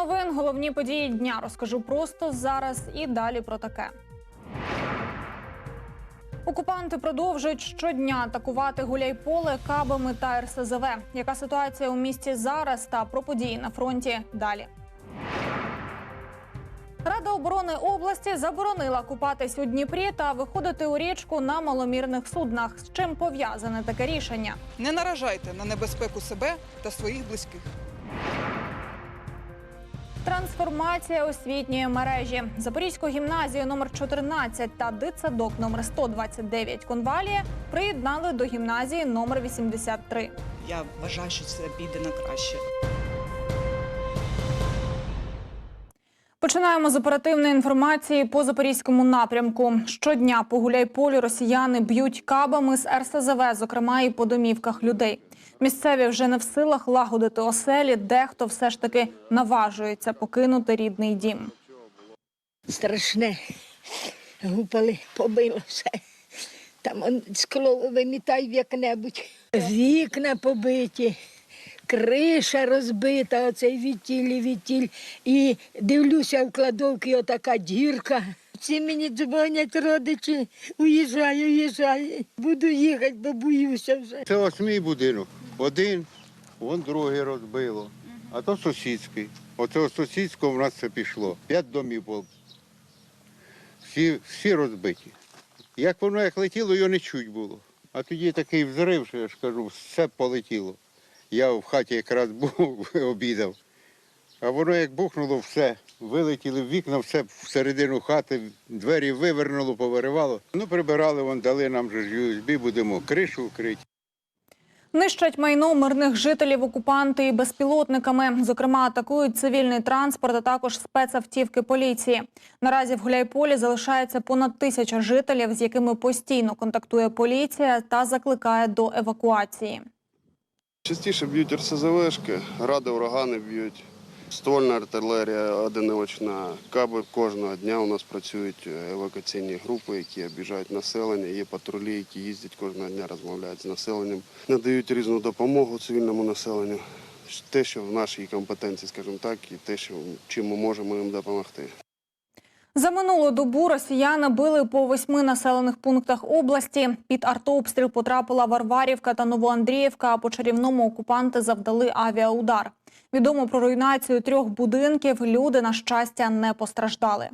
Новин, головні події дня розкажу просто зараз і далі про таке. Окупанти продовжують щодня атакувати гуляйполе кабами та РСЗВ. Яка ситуація у місті зараз та про події на фронті далі? Рада оборони області заборонила купатись у Дніпрі та виходити у річку на маломірних суднах. З чим пов'язане таке рішення? Не наражайте на небезпеку себе та своїх близьких. Трансформація освітньої мережі Запорізьку гімназію номер 14 та дитсадок номер 129 Конвалія приєднали до гімназії номер 83. Я вважаю, що це піде на краще. Починаємо з оперативної інформації по запорізькому напрямку. Щодня по гуляйполю росіяни б'ють кабами з РСЗВ, зокрема і по домівках людей. Місцеві вже не в силах лагодити оселі, дехто все ж таки наважується покинути рідний дім. страшне. Гупали, побило все. Там он скло вимітай в як-небудь. Вікна побиті, криша розбита, оцей відтіль, відтіль. І дивлюся в кладовки отака дірка. Всі мені дзвонять родичі, уїжджай, уїжджай. Буду їхати, бо боюся вже. Це ось мій будинок. Один, вон другий розбило, а то сусідський. Оце сусідського в нас це пішло. П'ять домів було. Всі, всі розбиті. Як воно як летіло, його не чуть було. А тоді такий взрив, що я ж кажу, все полетіло. Я в хаті якраз був, обідав. А воно як бухнуло, все. Вилетіли в вікна, все всередину хати, двері вивернуло, повиривало. Ну, прибирали, вон дали нам же USB, будемо кришу вкрити. Нищать майно мирних жителів окупанти і безпілотниками. Зокрема, атакують цивільний транспорт, а також спецавтівки поліції. Наразі в Гуляйполі залишається понад тисяча жителів, з якими постійно контактує поліція та закликає до евакуації. Частіше б'ють РСЗВшки, ради урагани б'ють. Ствольна артилерія одиночна. Каби кожного дня у нас працюють евакуаційні групи, які обіжають населення. Є патрулі, які їздять кожного дня, розмовляють з населенням, надають різну допомогу цивільному населенню. Те, що в нашій компетенції, скажімо так, і те, що чим ми можемо їм допомогти. За минулу добу росіяни били по восьми населених пунктах області. Під артообстріл потрапила Варварівка та Новоандріївка. А по чарівному окупанти завдали авіаудар. Відомо про руйнацію трьох будинків. Люди, на щастя, не постраждали.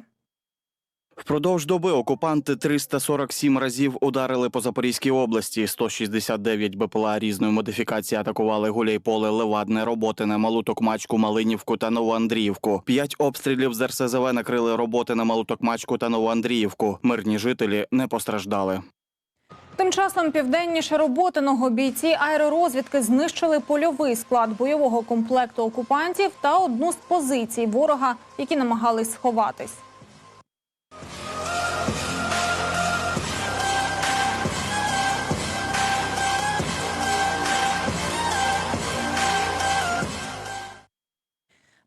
Впродовж доби окупанти 347 разів ударили по Запорізькій області. 169 БПЛА різної модифікації атакували Гуляйполе, Левадне, Роботине, Малу Токмачку, Малинівку та Новоандріївку. П'ять обстрілів з РСЗВ накрили роботи на Малу Токмачку та Новоандріївку. Мирні жителі не постраждали. Тим часом південніше роботиного бійці аеророзвідки знищили польовий склад бойового комплекту окупантів та одну з позицій ворога, які намагались сховатись.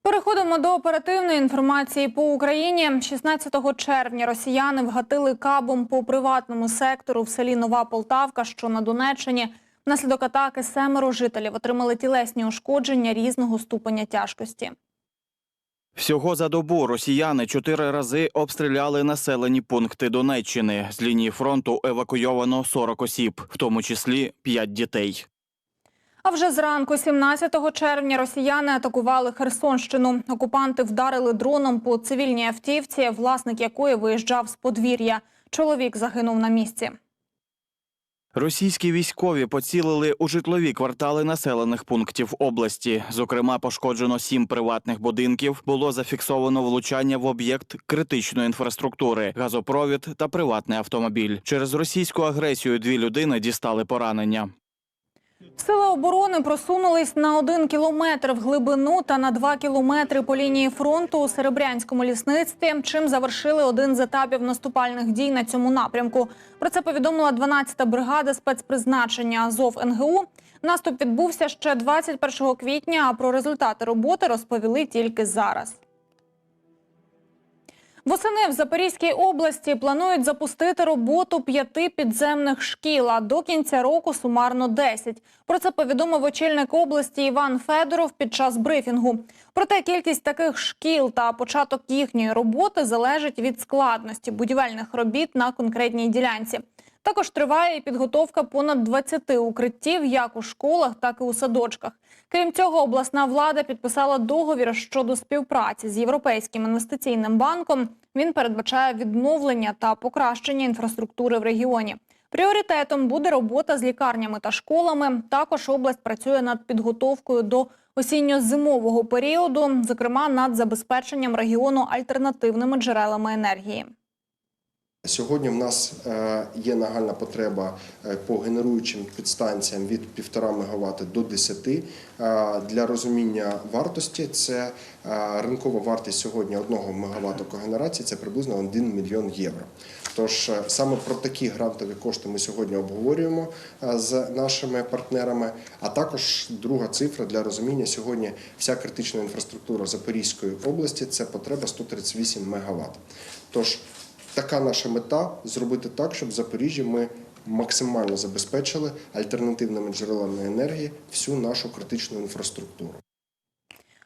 Переходимо до оперативної інформації по Україні. 16 червня росіяни вгатили кабом по приватному сектору в селі Нова Полтавка, що на Донеччині. Внаслідок атаки семеро жителів отримали тілесні ушкодження різного ступеня тяжкості. Всього за добу росіяни чотири рази обстріляли населені пункти Донеччини. З лінії фронту евакуйовано 40 осіб, в тому числі 5 дітей. А вже зранку, 17 червня, росіяни атакували Херсонщину. Окупанти вдарили дроном по цивільній автівці, власник якої виїжджав з подвір'я. Чоловік загинув на місці. Російські військові поцілили у житлові квартали населених пунктів області. Зокрема, пошкоджено сім приватних будинків. Було зафіксовано влучання в об'єкт критичної інфраструктури, газопровід та приватний автомобіль. Через російську агресію дві людини дістали поранення. Сили оборони просунулись на один кілометр в глибину та на два кілометри по лінії фронту у Серебрянському лісництві, чим завершили один з етапів наступальних дій на цьому напрямку. Про це повідомила 12-та бригада спецпризначення Азов НГУ. Наступ відбувся ще 21 квітня, а про результати роботи розповіли тільки зараз. Восени в Запорізькій області планують запустити роботу п'яти підземних шкіл, а до кінця року сумарно 10. Про це повідомив очільник області Іван Федоров під час брифінгу. Проте кількість таких шкіл та початок їхньої роботи залежить від складності будівельних робіт на конкретній ділянці. Також триває і підготовка понад 20 укриттів як у школах, так і у садочках. Крім цього, обласна влада підписала договір щодо співпраці з Європейським інвестиційним банком. Він передбачає відновлення та покращення інфраструктури в регіоні. Пріоритетом буде робота з лікарнями та школами. Також область працює над підготовкою до осінньо-зимового періоду, зокрема над забезпеченням регіону альтернативними джерелами енергії. Сьогодні в нас е, є нагальна потреба е, по генеруючим підстанціям від 1,5 МВт до 10. Е, Для розуміння вартості це ринкова вартість сьогодні 1 МВт когенерації це приблизно 1 мільйон євро. Тож саме про такі грантові кошти ми сьогодні обговорюємо з нашими партнерами. А також друга цифра для розуміння сьогодні вся критична інфраструктура Запорізької області це потреба 138 МВт. Тож Така наша мета зробити так, щоб в Запоріжжі ми максимально забезпечили альтернативними джерелами енергії всю нашу критичну інфраструктуру.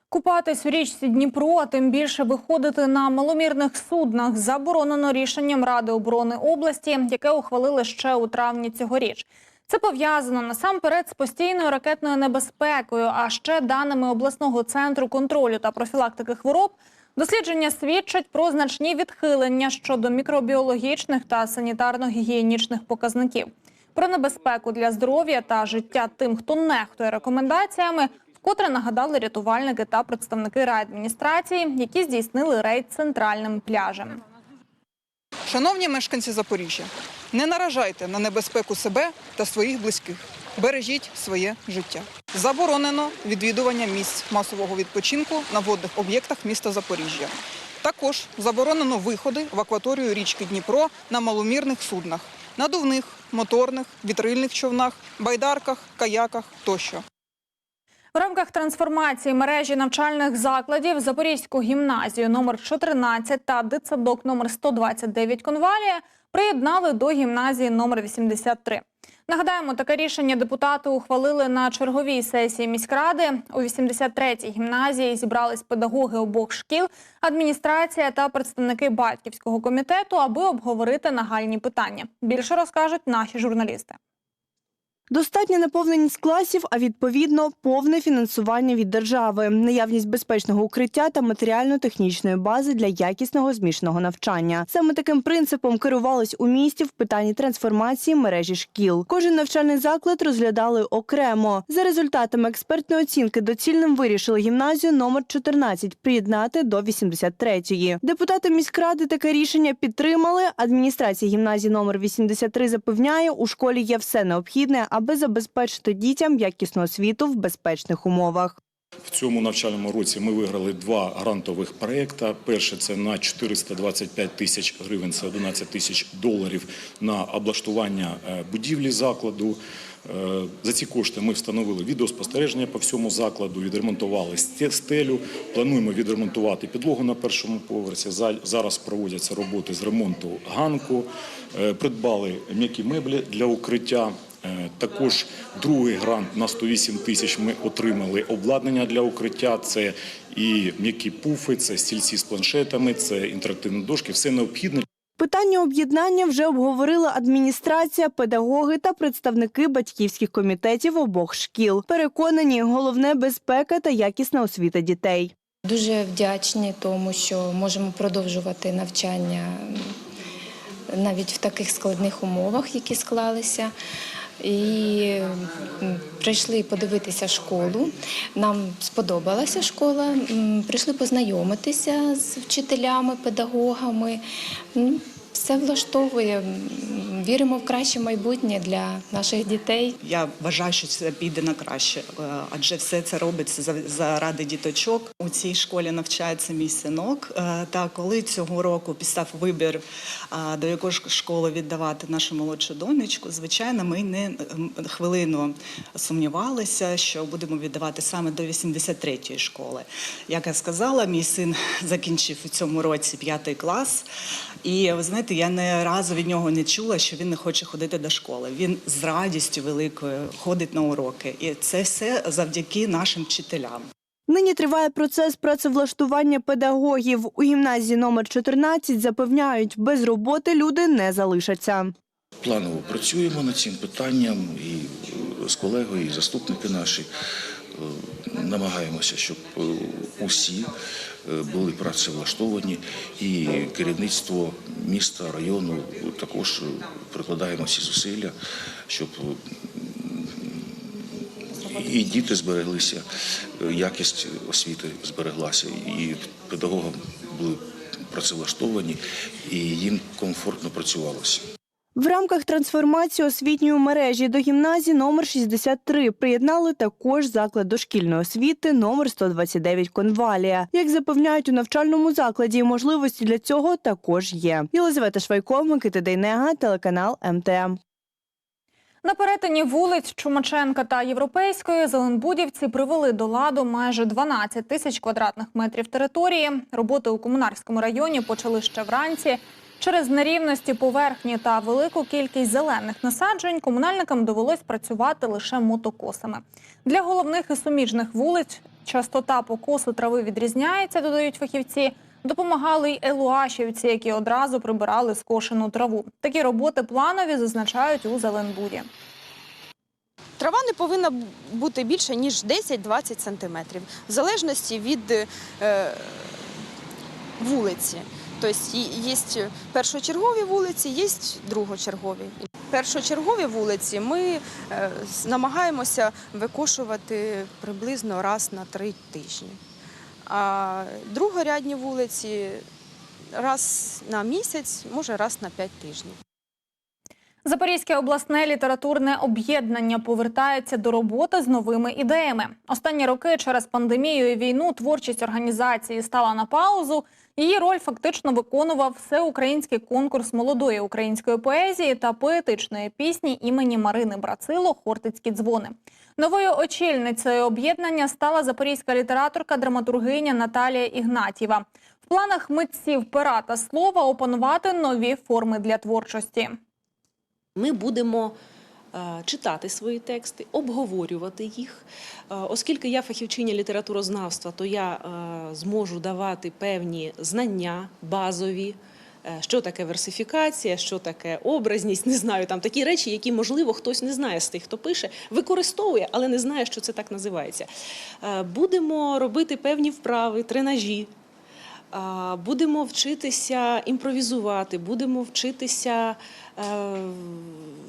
Купатись у річці Дніпро, а тим більше виходити на маломірних суднах заборонено рішенням Ради оборони області, яке ухвалили ще у травні цьогоріч. Це пов'язано насамперед з постійною ракетною небезпекою, а ще даними обласного центру контролю та профілактики хвороб. Дослідження свідчать про значні відхилення щодо мікробіологічних та санітарно-гігієнічних показників. Про небезпеку для здоров'я та життя тим, хто нехтує рекомендаціями, вкотре нагадали рятувальники та представники райадміністрації, які здійснили рейд центральним пляжем. Шановні мешканці Запоріжжя, не наражайте на небезпеку себе та своїх близьких. Бережіть своє життя. Заборонено відвідування місць масового відпочинку на водних об'єктах міста Запоріжжя. Також заборонено виходи в акваторію річки Дніпро на маломірних суднах, надувних, моторних, вітрильних човнах, байдарках, каяках тощо. В рамках трансформації мережі навчальних закладів Запорізьку гімназію номер 14 та дитсадок номер 129 Конвалія приєднали до гімназії номер 83. Нагадаємо, таке рішення депутати ухвалили на черговій сесії міськради. У 83-й гімназії зібрались педагоги обох шкіл, адміністрація та представники батьківського комітету, аби обговорити нагальні питання. Більше розкажуть наші журналісти. Достатня наповненість класів, а відповідно повне фінансування від держави, наявність безпечного укриття та матеріально-технічної бази для якісного змішаного навчання. Саме таким принципом керувались у місті в питанні трансформації мережі шкіл. Кожен навчальний заклад розглядали окремо. За результатами експертної оцінки доцільним вирішили гімназію номер 14 приєднати до 83-ї. Депутати міськради таке рішення підтримали. Адміністрація гімназії номер 83 запевняє, у школі є все необхідне, аби забезпечити дітям якісну освіту в безпечних умовах. В цьому навчальному році ми виграли два грантових проекти. Перше це на 425 тисяч гривень, це 11 тисяч доларів на облаштування е, будівлі закладу. Е, За ці кошти ми встановили відеоспостереження по всьому закладу, відремонтували сте- стелю. Плануємо відремонтувати підлогу на першому поверсі. За- Зараз проводяться роботи з ремонту ганку. Е, Придбали м'які меблі для укриття. Е, Також другий грант на 108 тисяч ми отримали обладнання для укриття. Це і м'які пуфи, це стільці з планшетами, це інтерактивні дошки. Все необхідне Питання об'єднання вже обговорила адміністрація, педагоги та представники батьківських комітетів обох шкіл. Переконані, головне безпека та якісна освіта дітей. Дуже вдячні тому, що можемо продовжувати навчання навіть в таких складних умовах, які склалися. І прийшли подивитися школу. Нам сподобалася школа. Прийшли познайомитися з вчителями, педагогами. Все влаштовує. Віримо в краще майбутнє для наших дітей. Я вважаю, що це піде на краще, е, адже все це робиться заради діточок. У цій школі навчається мій синок. е, Та коли цього року підстав вибір, до якої школи віддавати нашу молодшу донечку, звичайно, ми не хвилину сумнівалися, що будемо віддавати саме до 83-ї школи. Як я сказала, мій син закінчив у цьому році п'ятий клас. І ви знаєте, я не разу від нього не чула, що він не хоче ходити до школи. Він з радістю великою ходить на уроки, і це все завдяки нашим вчителям. Нині триває процес працевлаштування педагогів. У гімназії номер 14 запевняють, без роботи люди не залишаться. Планово працюємо над цим питанням і з колегою, і заступники наші е, намагаємося, щоб е, усі були працевлаштовані, і керівництво міста, району також е, прикладаємо всі зусилля, щоб е, і діти збереглися, е, якість освіти збереглася, і педагогам були працевлаштовані, і їм комфортно працювалося. В рамках трансформації освітньої мережі до гімназії номер 63 приєднали також заклад дошкільної освіти номер 129 Конвалія. Як запевняють у навчальному закладі, можливості для цього також є. Єлизавета Швайко, Микита Дейнега, телеканал МТМ. На перетині вулиць Чумаченка та Європейської зеленбудівці привели до ладу майже 12 тисяч квадратних метрів території. Роботи у комунарському районі почали ще вранці. Через нерівності поверхні та велику кількість зелених насаджень комунальникам довелось працювати лише мотокосами. Для головних і суміжних вулиць частота покосу трави відрізняється, додають фахівці. Допомагали й елуашівці, які одразу прибирали скошену траву. Такі роботи планові зазначають у Зеленбуді. Трава не повинна бути більше, ніж 10-20 сантиметрів, в залежності від е, вулиці. Тобто є першочергові вулиці, є другочергові. Першочергові вулиці ми е, намагаємося викошувати приблизно раз на три тижні. А другорядні вулиці раз на місяць, може раз на п'ять тижнів. Запорізьке обласне літературне об'єднання повертається до роботи з новими ідеями. Останні роки через пандемію і війну творчість організації стала на паузу. Її роль фактично виконував всеукраїнський конкурс молодої української поезії та поетичної пісні імені Марини Брацило Хортицькі дзвони. Новою очільницею об'єднання стала запорізька літераторка, драматургиня Наталія Ігнатєва. В планах митців пера та слова опанувати нові форми для творчості. Ми будемо е, читати свої тексти, обговорювати їх. Е, Оскільки я фахівчиня літературознавства, то я е, зможу давати певні знання базові. Що таке версифікація, що таке образність, не знаю, там такі речі, які, можливо, хтось не знає з тих, хто пише, використовує, але не знає, що це так називається. Будемо робити певні вправи, тренажі, Будемо вчитися імпровізувати, будемо вчитися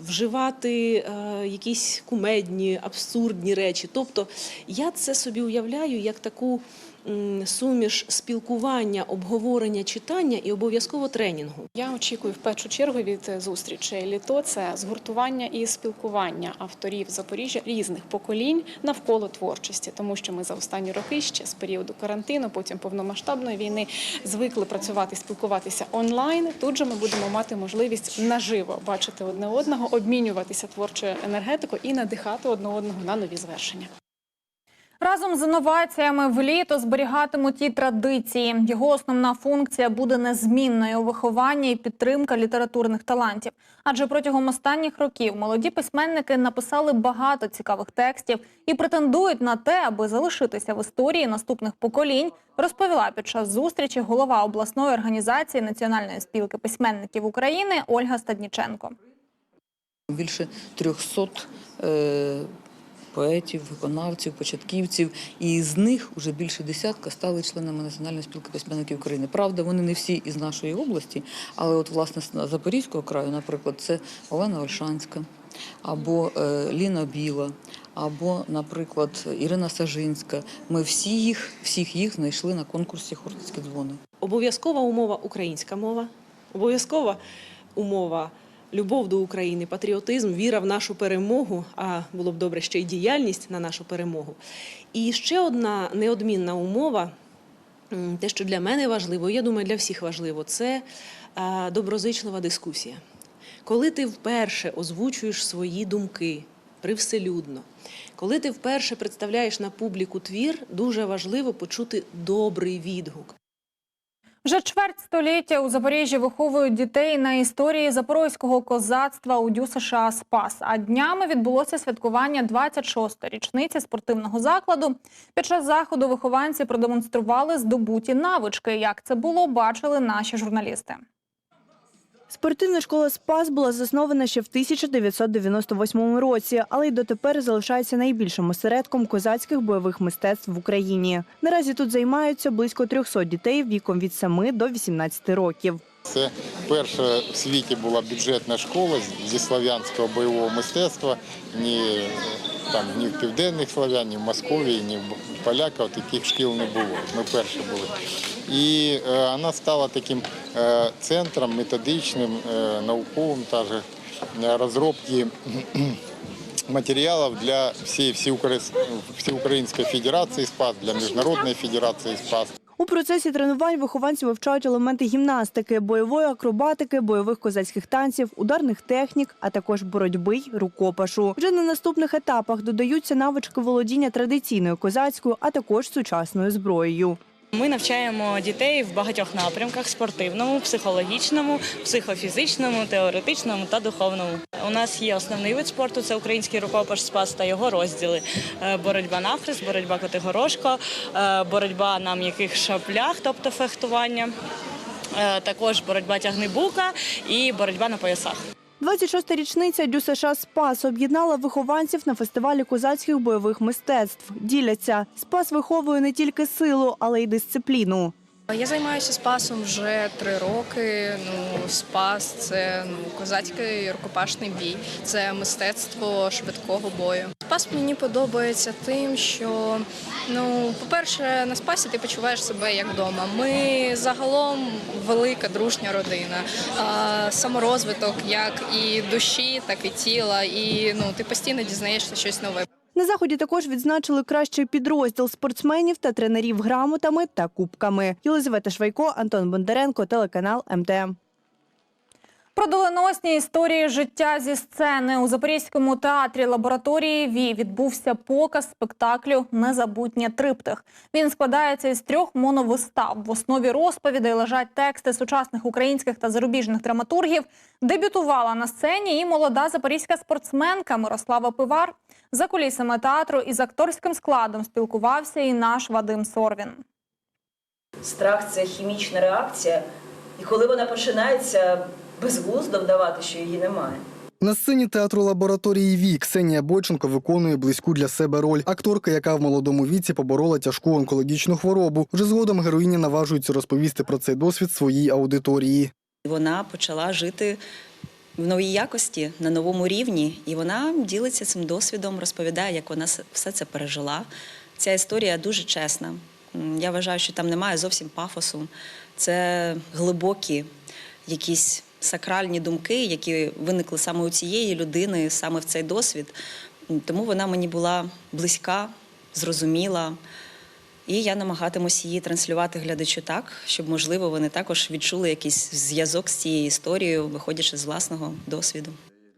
вживати е, якісь кумедні, абсурдні речі. Тобто я це собі уявляю як таку суміш спілкування, обговорення, читання і обов'язково тренінгу. Я очікую в першу чергу від зустрічей літо це згуртування і спілкування авторів Запоріжжя різних поколінь навколо творчості, тому що ми за останні роки ще з періоду карантину, потім повномасштабної війни, звикли працювати, спілкуватися онлайн. Тут же ми будемо мати можливість наживо бачити одне одного, обмінюватися творчою енергетикою і надихати одне одного на нові звершення. Разом з інноваціями в літо зберігатимуть і традиції. Його основна функція буде незмінною виховання і підтримка літературних талантів. Адже протягом останніх років молоді письменники написали багато цікавих текстів і претендують на те, аби залишитися в історії наступних поколінь. Розповіла під час зустрічі голова обласної організації Національної спілки письменників України Ольга Стадніченко. Більше 300 е, поетів, виконавців, початківців, і з них вже більше десятка стали членами Національної спілки письменників України. Правда, вони не всі із нашої області, але от власне з Запорізького краю, наприклад, це Олена Ольшанська або е, Ліна Біла. Або, наприклад, Ірина Сажинська. Ми всі їх, всіх їх знайшли на конкурсі Хортицькі дзвони. Обов'язкова умова українська мова. Обов'язкова умова любов до України, патріотизм, віра в нашу перемогу, а було б добре ще й діяльність на нашу перемогу. І ще одна неодмінна умова, те, що для мене важливо, я думаю, для всіх важливо, це е, доброзичлива дискусія. Коли ти вперше озвучуєш свої думки привселюдно, коли ти вперше представляєш на публіку твір, дуже важливо почути добрий відгук. Вже чверть століття у Запоріжжі виховують дітей на історії запорозького козацтва у Дю США Спас. А днями відбулося святкування 26-ї річниці спортивного закладу. Під час заходу вихованці продемонстрували здобуті навички. Як це було, бачили наші журналісти. Спортивна школа Спас була заснована ще в 1998 році, але й дотепер залишається найбільшим осередком козацьких бойових мистецтв в Україні. Наразі тут займаються близько 300 дітей віком від 7 до 18 років. Це перша в світі була бюджетна школа зі слав'янського бойового мистецтва. Ні, там, ні в південних славян, ні в Московії, ні в поляків таких шкіл не було. Ми перші були. І е, вона стала таким е, центром методичним, е, науковим та же, е, розробки матеріалів для всеукраїнської всеукраїнської федерації СПАС, для Міжнародної федерації СПАС. У процесі тренувань вихованці вивчають елементи гімнастики, бойової акробатики, бойових козацьких танців, ударних технік, а також боротьби й рукопашу. Вже на наступних етапах додаються навички володіння традиційною козацькою, а також сучасною зброєю. Ми навчаємо дітей в багатьох напрямках: спортивному, психологічному, психофізичному, теоретичному та духовному. У нас є основний вид спорту це український рукопаш спас та його розділи: Е, боротьба навхрест, боротьба котигорошко, е, боротьба на м'яких шаблях, тобто фехтування. е, Також боротьба тягнибука і боротьба на поясах. 26-та річниця Дю США Спас об'єднала вихованців на фестивалі козацьких бойових мистецтв. Діляться спас виховує не тільки силу, але й дисципліну. Я займаюся спасом вже три роки. Ну, спас це ну, козацький рукопашний бій, це мистецтво швидкого бою. Спас мені подобається тим, що ну, по-перше, на спасі ти почуваєш себе як вдома. Ми загалом велика дружня родина, а, саморозвиток як і душі, так і тіла. І ну, ти постійно дізнаєшся щось нове. На заході також відзначили кращий підрозділ спортсменів та тренерів грамотами та кубками. Єлизавета Швайко, Антон Бондаренко, телеканал МТМ. Про доленосні історії життя зі сцени у Запорізькому театрі лабораторії ВІ відбувся показ спектаклю Незабутнє триптих. Він складається із трьох моновистав. В основі розповідей лежать тексти сучасних українських та зарубіжних драматургів. Дебютувала на сцені і молода запорізька спортсменка Мирослава Пивар. За кулісами театру із акторським складом спілкувався і наш Вадим Сорвін. Страх це хімічна реакція, і коли вона починається, безглуздо вдавати, що її немає. На сцені театру лабораторії Ві Ксенія Бойченко виконує близьку для себе роль. Акторка, яка в молодому віці поборола тяжку онкологічну хворобу. Вже згодом героїні наважується розповісти про цей досвід своїй аудиторії. Вона почала жити в новій якості на новому рівні, і вона ділиться цим досвідом, розповідає, як вона все це пережила. Ця історія дуже чесна. Я вважаю, що там немає зовсім пафосу. Це глибокі якісь сакральні думки, які виникли саме у цієї людини, саме в цей досвід. Тому вона мені була близька, зрозуміла. І я намагатимусь її транслювати глядачу так, щоб, можливо, вони також відчули якийсь зв'язок з цією історією, виходячи з власного досвіду.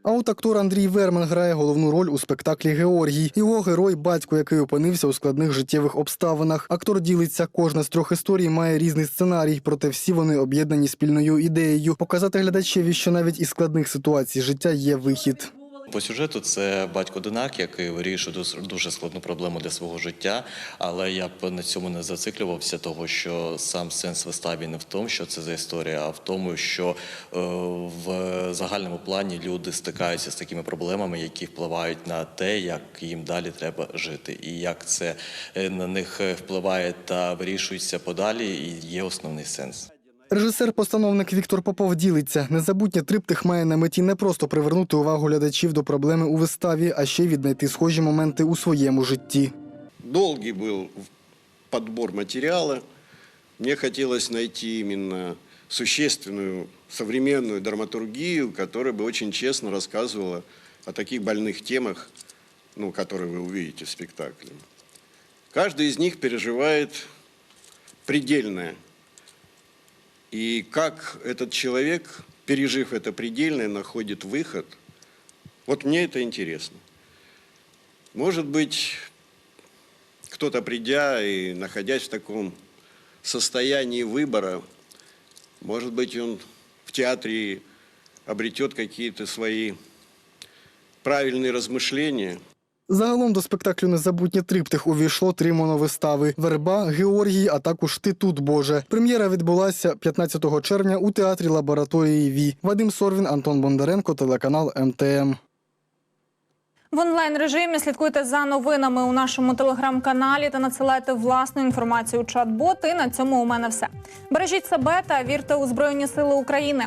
А от актор Андрій Верман грає головну роль у спектаклі Георгій. Його герой, батько, який опинився у складних життєвих обставинах. Актор ділиться, кожна з трьох історій має різний сценарій, проте всі вони об'єднані спільною ідеєю показати глядачеві, що навіть із складних ситуацій життя є вихід. По сюжету це батько одинак, який вирішує дуже складну проблему для свого життя. Але я б на цьому не зациклювався, того що сам сенс вистави не в тому, що це за історія, а в тому, що е, в загальному плані люди стикаються з такими проблемами, які впливають на те, як їм далі треба жити, і як це е, на них е, впливає та вирішується подалі, і є основний сенс. Режисер-постановник Віктор Попов ділиться. Незабутнє триптих має на меті не просто привернути увагу глядачів до проблеми у виставі, а ще й віднайти схожі моменти у своєму житті. Долгий был подбор материала. Мне хотелось найти именно существенную современную драматургию, которая бы очень честно рассказывала о таких больных темах, ну, которые вы увидите в спектакле. Каждый из них переживает предельное. И как этот человек, пережив это предельное, находит выход, вот мне это интересно. Может быть, кто-то придя и находясь в таком состоянии выбора, может быть, он в театре обретет какие-то свои правильные размышления. Загалом до спектаклю Незабутній триптих увійшло три моновистави: Верба, Георгій, а також Ти тут Боже. Прем'єра відбулася 15 червня у театрі лабораторії ВІ. Вадим Сорвін, Антон Бондаренко, телеканал МТМ. В онлайн режимі слідкуйте за новинами у нашому телеграм-каналі та надсилайте власну інформацію у чат-бот. І на цьому у мене все. Бережіть себе та вірте у Збройні Сили України.